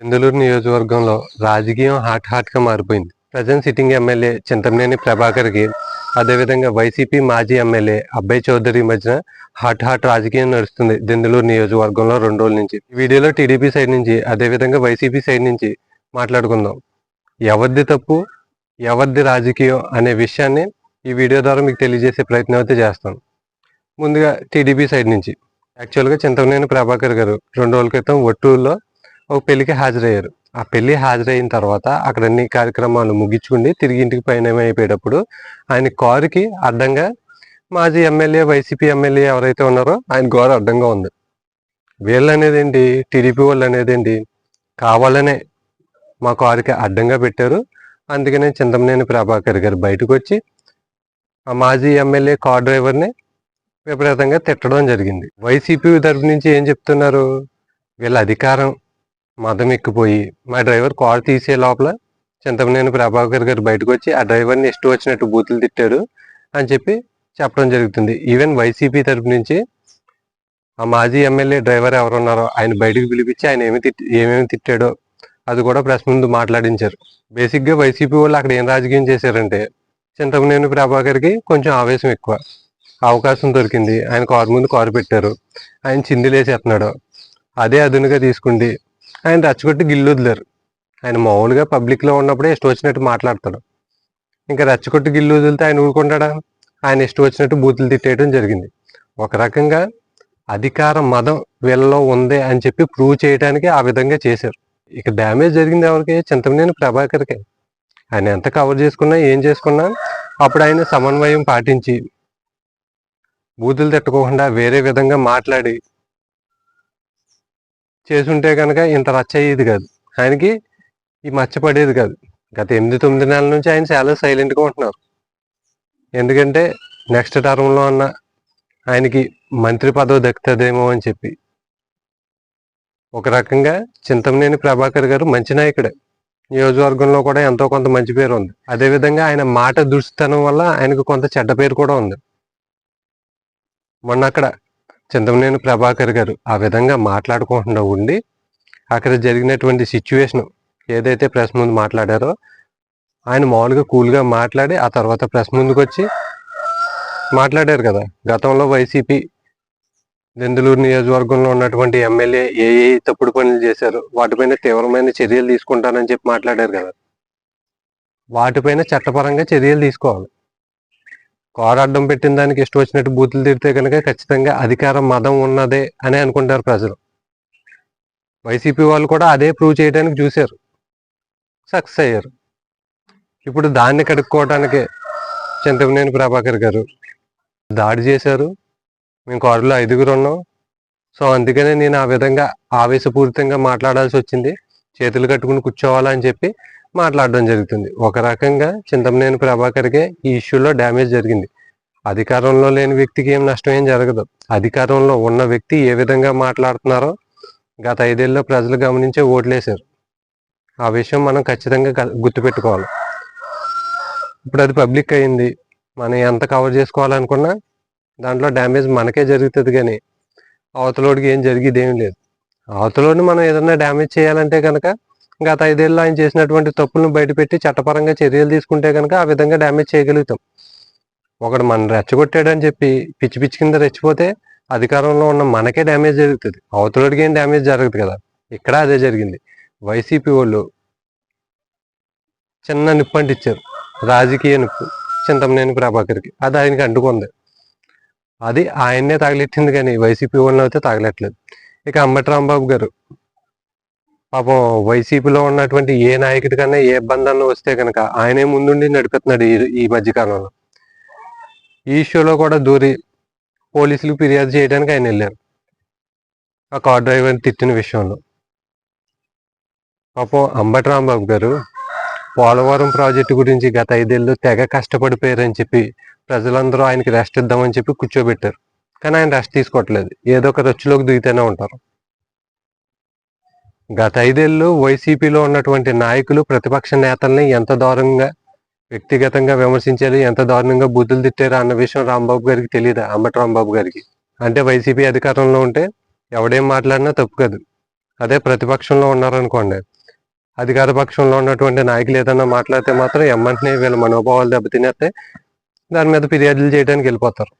బెందులూరు నియోజకవర్గంలో రాజకీయం హాట్ హాట్గా మారిపోయింది. ప్రజెంట్ సిట్టింగ్ ఎమ్మెల్యే చింతమనేని ప్రభాకర్కి అదేవిధంగా వైసీపీ మాజీ ఎమ్మెల్యే అబ్బాయి చౌదరి మధ్యన హాట్ హాట్ రాజకీయం నడుస్తుంది దెందులూరు నియోజకవర్గంలో రెండు రోజుల నుంచి. ఈ వీడియోలో టీడీపీ సైడ్ నుంచి అదేవిధంగా వైసీపీ సైడ్ నుంచి మాట్లాడుకుందాం. ఎవరిది తప్పు ఎవరిది రాజకీయం అనే విషయాన్ని ఈ వీడియో ద్వారా మీకు తెలియజేసే ప్రయత్నం అయితే చేస్తాను ముందుగా టీడీపీ సైడ్ నుంచి. యాక్చువల్గా చింతమనేని ప్రభాకర్ గారు రెండు రోజుల క్రితం ఒట్టూరులో ఒక పెళ్ళికి హాజరయ్యారు. ఆ పెళ్ళి హాజరైన తర్వాత అక్కడ అన్ని కార్యక్రమాలు ముగించుకుని తిరిగి ఇంటికి పైన అయిపోయేటప్పుడు ఆయన కారుకి అడ్డంగా మాజీ ఎమ్మెల్యే వైసీపీ ఎమ్మెల్యే ఎవరైతే ఉన్నారో ఆయన గోర అడ్డంగా ఉంది. వీళ్ళు అనేదేంటి టీడీపీ వాళ్ళు అనేది కావాలనే మా కారుకి అడ్డంగా పెట్టారు. అందుకనే చింతమనేని ప్రభాకర్ గారు బయటకు వచ్చి ఆ మాజీ ఎమ్మెల్యే కార్ డ్రైవర్ని విపరీతంగా తిట్టడం జరిగింది. వైసీపీ తరఫు నుంచి ఏం చెప్తున్నారు? వీళ్ళ అధికారం మదం ఎక్కిపోయి మా డ్రైవర్ కార్ తీసే లోపల చింతమనేని ప్రభాకర్ గారు బయటకు వచ్చి ఆ డ్రైవర్ని ఇష్టం వచ్చినట్టు బూతులు తిట్టాడు అని చెప్పి చెప్పడం జరుగుతుంది. ఈవెన్ వైసీపీ తరపు నుంచి ఆ మాజీ ఎమ్మెల్యే డ్రైవర్ ఎవరున్నారో ఆయన బయటకు పిలిపించి ఆయన ఏమి తిట్టి ఏమేమి తిట్టాడో అది కూడా ప్రెస్ ముందు మాట్లాడించారు. బేసిక్గా వైసీపీ వాళ్ళు అక్కడ ఏం రాజకీయం చేశారంటే చింతమనేని ప్రభాకర్కి కొంచెం ఆవేశం ఎక్కువ. అవకాశం దొరికింది. ఆయన కారు ముందు కారు పెట్టారు. ఆయన చిందులేసేస్తున్నాడు. అదే అదునుగా తీసుకుంది. ఆయన రచ్చగొట్టి గిల్లు వదిలేరు. ఆయన మామూలుగా పబ్లిక్లో ఉన్నప్పుడే ఇష్టం వచ్చినట్టు మాట్లాడతాడు. ఇంకా రచ్చగొట్టి గిల్లు వదిలితే ఆయన ఊరుకుంటాడా? ఆయన ఇష్టం వచ్చినట్టు బూతులు తిట్టేయడం జరిగింది. ఒక రకంగా అధికార మదం వీళ్ళలో ఉంది అని చెప్పి ప్రూవ్ చేయడానికి ఆ విధంగా చేశారు. ఇక డ్యామేజ్ జరిగింది ఎవరికి? చింతమనేని ప్రభాకర్కి. ఆయన ఎంత కవర్ చేసుకున్నా ఏం చేసుకున్నా అప్పుడు ఆయన సమన్వయం పాటించి బూతులు తిట్టకుండా వేరే విధంగా మాట్లాడి చేసుంటే కనుక ఇంత రచ్చ అయ్యేది కాదు. ఆయనకి ఈ మచ్చ పడేది కాదు. గత ఎనిమిది తొమ్మిది నెలల నుంచి ఆయన చాలా సైలెంట్గా ఉంటున్నారు. ఎందుకంటే నెక్స్ట్ టర్మ్లో అన్న ఆయనకి మంత్రి పదవి దక్కుతుందేమో అని చెప్పి. ఒక రకంగా చింతమనేని ప్రభాకర్ గారు మంచి నాయకుడే. నియోజకవర్గంలో కూడా ఎంతో కొంత మంచి పేరు ఉంది. అదేవిధంగా ఆయన మాట దుష్టితనం వల్ల ఆయనకు కొంత చెడ్డ పేరు కూడా ఉంది. మొన్న అక్కడ చింతమనేని ప్రభాకర్ గారు ఆ విధంగా మాట్లాడుకుంటూ ఉండి అక్కడ జరిగినటువంటి సిచ్యువేషన్ ఏదైతే ప్రెస్ ముందు మాట్లాడారో ఆయన మామూలుగా కూల్గా మాట్లాడి ఆ తర్వాత ప్రెస్ ముందుకు వచ్చి మాట్లాడారు కదా. గతంలో వైసీపీ దెందులూరు నియోజకవర్గంలో ఉన్నటువంటి ఎమ్మెల్యే ఏ ఏ తప్పుడు పనులు చేశారు. వాటిపైన తీవ్రమైన చర్యలు తీసుకుంటానని చెప్పి మాట్లాడారు కదా. వాటిపైన చట్టపరంగా చర్యలు తీసుకోవాలి. కారు అడ్డం పెట్టిన దానికి ఇష్టం వచ్చినట్టు బూతులు తిడితే కనుక ఖచ్చితంగా అధికారం మదం ఉన్నదే అని అనుకుంటారు ప్రజలు. వైసీపీ వాళ్ళు కూడా అదే ప్రూవ్ చేయడానికి చూశారు. సక్సెస్ అయ్యారు. ఇప్పుడు దాన్ని కడుక్కోవడానికి చింతమనేని ప్రభాకర్ గారు దాడి చేశారు. మేము కారులో ఐదుగురు ఉన్నాం. సో అందుకనే నేను ఆ విధంగా ఆవేశపూరితంగా మాట్లాడాల్సి వచ్చింది. చేతులు కట్టుకుని కూర్చోవాలని చెప్పి మాట్లాడడం జరుగుతుంది. ఒక రకంగా చింతమనేని ప్రభాకర్కే ఈ ఇష్యూలో డ్యామేజ్ జరిగింది. అధికారంలో లేని వ్యక్తికి ఏం నష్టం ఏం జరగదు. అధికారంలో ఉన్న వ్యక్తి ఏ విధంగా మాట్లాడుతున్నారో గత ఐదేళ్ళలో ప్రజలు గమనించే ఓట్లేశారు. ఆ విషయం మనం ఖచ్చితంగా గుర్తుపెట్టుకోవాలి. ఇప్పుడు అది పబ్లిక్ అయింది. మనం ఎంత కవర్ చేసుకోవాలనుకున్నా దాంట్లో డ్యామేజ్ మనకే జరుగుతుంది కానీ అవతలోడికి ఏం జరిగేది ఏం లేదు. అవతలోని మనం ఏదైనా డ్యామేజ్ చేయాలంటే కనుక గత ఐదేళ్ళు ఆయన చేసినటువంటి తప్పులను బయటపెట్టి చట్టపరంగా చర్యలు తీసుకుంటే కనుక ఆ విధంగా డ్యామేజ్ చేయగలుగుతాం. ఒకడు మనం రెచ్చగొట్టాడని చెప్పి పిచ్చి పిచ్చి కింద రెచ్చిపోతే అధికారంలో ఉన్న మనకే డ్యామేజ్ జరుగుతుంది. అవతలోడికి ఏం డ్యామేజ్ జరగదు కదా. ఇక్కడ అదే జరిగింది. వైసీపీ వాళ్ళు చిన్న నిప్పు అంటించారు రాజకీయ నిప్పు. చింతమనేని ప్రభాకర్కి. అది ఆయనకి అంటుకుంది. అది ఆయన్నే తగిలెట్టింది కానీ వైసీపీ వాళ్ళని అయితే తగలట్లేదు ఇక అంబటి రాంబాబు గారు పాపం వైసీపీలో ఉన్నటువంటి ఏ నాయకుడి కన్నా ఏ ఇబ్బంది వస్తే కనుక ఆయనే ముందుండి నడిపిస్తున్నాడు ఈ ఈ మధ్యకాలంలో. ఈ ఇష్యూలో కూడా దూరి పోలీసులకు ఫిర్యాదు చేయడానికి ఆయన వెళ్ళారు. ఆ కార్ డ్రైవర్ని తిట్టిన విషయంలో. పాపం అంబటి రాంబాబు గారు పోలవరం ప్రాజెక్టు గురించి గత ఐదేళ్ళు తెగ కష్టపడిపోయారని చెప్పి ప్రజలందరూ ఆయనకి రెస్ట్ ఇద్దామని చెప్పి కూర్చోబెట్టారు. కానీ ఆయన రెస్ట్ తీసుకోవట్లేదు. ఏదో ఒక రచ్చులోకి దిగుతూనే ఉంటారు. గత ఐదేళ్ళు వైసీపీలో ఉన్నటువంటి నాయకులు ప్రతిపక్ష నేతల్ని ఎంత దారుణంగా వ్యక్తిగతంగా విమర్శించారు ఎంత దారుణంగా బుద్ధులు తిట్టారు అన్న విషయం రాంబాబు గారికి తెలియదా అంబటి రాంబాబు గారికి. అంటే వైసీపీ అధికారంలో ఉంటే ఎవడేం మాట్లాడినా తప్పు కాదు. అదే ప్రతిపక్షంలో ఉన్నారనుకోండి. అధికార పక్షంలో ఉన్నటువంటి నాయకులు ఏదైనా మాట్లాడితే మాత్రం ఎమ్మంటనే వీళ్ళ మనోభావాలు దెబ్బతినేస్తే దాని మీద ఫిర్యాదులు చేయడానికి వెళ్ళిపోతారు.